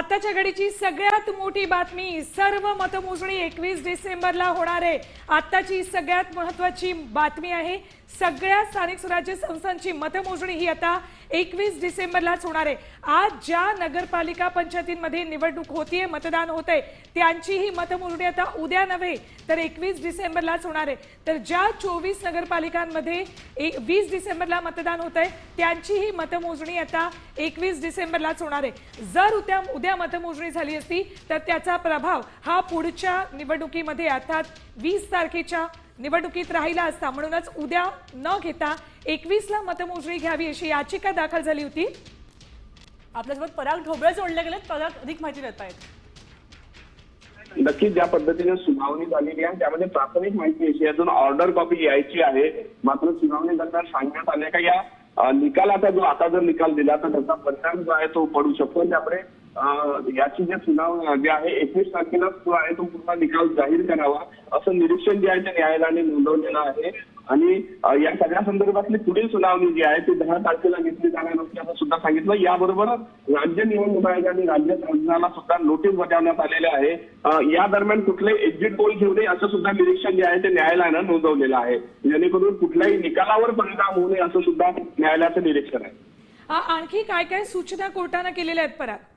आताच्या घडीची सगळ्यात मोठी बातमी सर्व मतमोजणी एकवीस डिसेंबरला होणार आहे. आताची सगळ्यात महत्वाची बातमी आहे सगळ्या स्थानिक स्वराज्य संस्थांची मतमोजणी ही आता एकवीस डिसेंबरलाच होणार आहे. आज ज्या नगरपालिका पंचायतींमध्ये निवडणूक होतीये मतदान होत आहे त्यांची ही मतमोजणी आता उद्या नव्हे तर एकवीस डिसेंबरलाच होणार आहे. तर ज्या चोवीस नगरपालिकांमध्ये एक वीस डिसेंबरला मतदान होत आहे त्यांची ही मतमोजणी आता एकवीस डिसेंबरलाच होणार आहे. जर उद्या उद्या मतमोजणी झाली असती तर त्याचा प्रभाव हा पुढच्या निवडणुकीमध्ये अर्थात वीस तारखेच्या निवडणुकीत राहिला असता. म्हणूनच उद्या न घेता एकवीसला मतमोजणी घ्यावी अशी याचिका दाखल झाली होती. आपल्यासोबत पराग ढोबळे जोडले गेलेत. पराग अधिक माहिती देत आहेत. नक्कीच ज्या पद्धतीने सुनावणी झालेली आहे त्यामध्ये प्राथमिक माहिती अशी आहे, अजून ऑर्डर कॉपी यायची आहे. मात्र सुनावणी दरम्यान सांगण्यात आले का या निकालाचा जो आता जर निकाल दिला तर त्याचा परिणाम जो आहे तो पडू शकतो. त्यामुळे याची जे सुनावणी जे आहे एकवीस तारखेला जो आहे तो पूर्ण निकाल जाहीर करावा असं निरीक्षण जे आहे ते न्यायालयाने नोंदवलेलं आहे. आणि या सगळ्या संदर्भातली पुढील सुनावणी जी आहे ती दहा तारखेला घेतली जाणार असल्याचं सुद्धा सांगितलं. याबरोबरच राज्य निवडणूक आयोगाने राज्य शासनाला सुद्धा नोटीस बजावण्यात आलेले आहे. या दरम्यान कुठले एक्झिट पोल घेऊ नये असं सुद्धा निरीक्षण जे आहे ते न्यायालयानं नोंदवलेलं आहे. जेणेकरून कुठल्याही निकालावर परिणाम होऊ नये असं सुद्धा न्यायालयाचं निरीक्षण आहे. आणखी काय काय सूचना कोर्टानं केलेल्या आहेत परत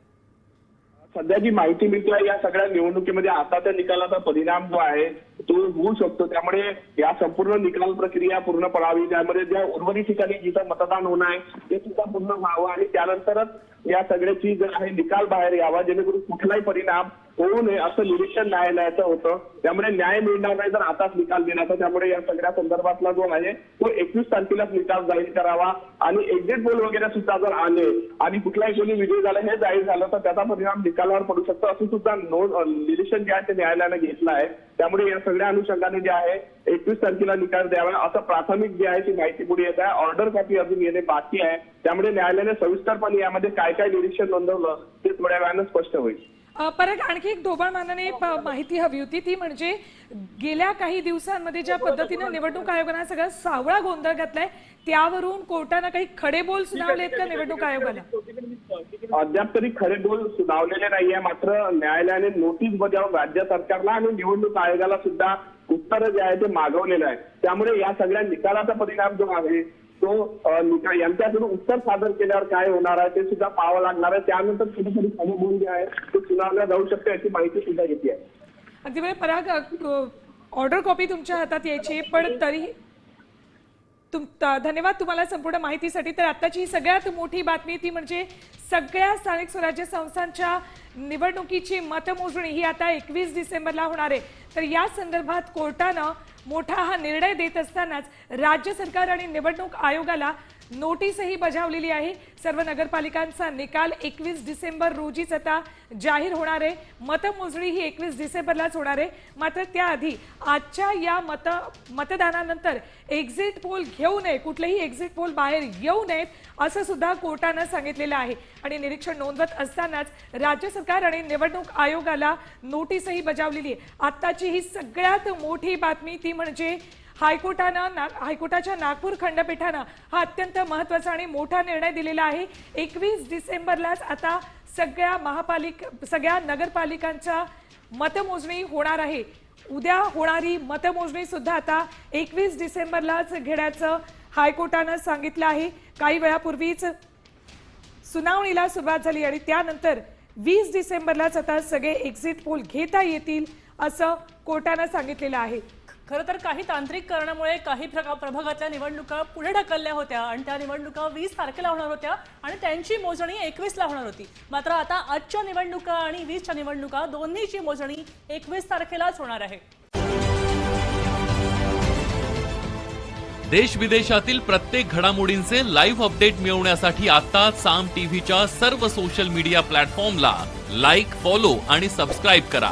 सध्या जी माहिती मिळते या सगळ्या निवडणुकीमध्ये आता त्या निकालाचा परिणाम जो आहे तो होऊ शकतो. त्यामुळे या संपूर्ण निकाल प्रक्रिया पूर्ण पडावी. त्यामध्ये ज्या उर्वरित ठिकाणी जिथं मतदान होणार आहे ते सुद्धा पूर्ण व्हावं आणि त्यानंतरच या सगळ्याची जे आहे निकाल बाहेर यावा. जेणेकरून कुठलाही परिणाम होऊ नये असं निरीक्षण न्यायालयाचं होतं. त्यामुळे न्याय मिळणार नाही जर आताच निकाल देण्याचा. त्यामुळे या सगळ्या संदर्भातला जो आहे तो एकवीस तारखेलाच निकाल जाहीर करावा आणि एक्झिट पोल वगैरे सुद्धा जर आले आणि कुठलाही कोणी विजय झाला हे जाहीर झालं तर त्याचा परिणाम निकालावर पडू शकतो. असं सुद्धा नोंद निरीक्षण जे आहे ते न्यायालयानं घेतलं आहे. त्यामुळे या सगळ्या अनुषंगाने जे आहे एकवीस तारखेला निकाल द्यावा असं प्राथमिक जे आहे ती माहिती पुढे येत आहे. ऑर्डर कॉपी अजून येणे बाकी आहे. त्यामुळे न्यायालयाने सविस्तरपणे यामध्ये काय काय निरीक्षण नोंदवलं ते थोड्या वेळानं स्पष्ट होईल. परत आणखी एक ढोबळ मानाने माहिती हवी होती. ती म्हणजे गेल्या काही दिवसांमध्ये ज्या पद्धतीनं निवडणूक आयोगानं सगळा सावळा गोंधळ घातलाय त्यावरून कोर्टानं काही खडेबोल सुनावलेत का निवडणूक आयोगाला? अद्याप तरी खरे बोल सुनावलेले नाहीये. मात्र न्यायालयाने नोटीस बजावून राज्य सरकारला आणि निवडणूक आयोगाला सुद्धा उत्तर जे आहे ते मागवलेलं आहे. त्यामुळे या सगळ्या निकालाचा परिणाम जो आहे तो निकाल यांच्याकडून उत्तर सादर केल्यावर काय होणार आहे ते सुद्धा पाहावं लागणार आहे. त्यानंतर कुठेतरी खरे बोल जे आहे ते सुनावल्या जाऊ शकते याची माहिती सुद्धा घेतली आहे. अगदी म्हणजे पराग ऑर्डर कॉपी तुमच्या हातात यायची पण तरी तुम धन्यवाद तुम्हाला संपूर्ण माहितीसाठी. तर आताची ही सगळ्यात मोठी बातमी ती म्हणजे सगळ्या स्थानिक स्वराज्य संस्थांच्या निवडणुकीची मतमोजणी ही आता एकवीस डिसेंबरला होणार आहे. तर या संदर्भात कोर्टानं मोठा हा निर्णय देत असतानाच राज्य सरकार आणि निवडणूक आयोगाला नोटीसही बजावलेली आहे. सर्व नगरपालिकांचा निकाल एकवीस डिसेंबर रोजीच आता जाहीर होणार आहे. मतमोजणी ही एकवीस डिसेंबरलाच होणार आहे. मात्र त्याआधी आजच्या या मत मतदानानंतर एक्झिट पोल घेऊ नये. कुठलेही एक्झिट पोल बाहेर येऊ नयेत असं सुद्धा कोर्टानं सांगितलेलं आहे. आणि निरीक्षण नोंदवत असतानाच राज्य सरकार आणि निवडणूक आयोगाला नोटीसही बजावलेली आहे. आत्ताची ही सगळ्यात मोठी बातमी ती म्हणजे हायकोर्टानं नाग हायकोर्टाच्या नागपूर खंडपीठानं हा अत्यंत महत्त्वाचा आणि मोठा निर्णय दिलेला आहे. एकवीस डिसेंबरलाच आता सगळ्या महापालिक सगळ्या नगरपालिकांच्या मतमोजणी होणार आहे. उद्या होणारी मतमोजणी सुद्धा आता एकवीस डिसेंबरलाच घेण्याचं हायकोर्टानं सांगितलं आहे. काही वेळापूर्वीच सुनावणीला सुरुवात झाली आणि त्यानंतर वीस डिसेंबरलाच आता सगळे एक्झिट पोल घेता येतील असं कोर्टानं सांगितलेलं आहे. खरं तर काही तांत्रिक कारणामुळे काही प्रका- प्रभागातल्या निवडणुका पुढे ढकलल्या होत्या आणि त्या निवडणुका वीस तारखेला होणार होत्या आणि त्यांची मोजणी एकवीसला होणार होती. मात्र आता आजच्या निवडणुका आणि वीसच्या निवडणुका दोन्हीची मोजणी एकवीस तारखेलाच होणार आहे. देश विदेशातील प्रत्येक घडामोडींचे लाईव्ह अपडेट मिळवण्यासाठी आता साम टीव्हीच्या सर्व सोशल मीडिया प्लॅटफॉर्मला लाईक फॉलो आणि सबस्क्राईब करा.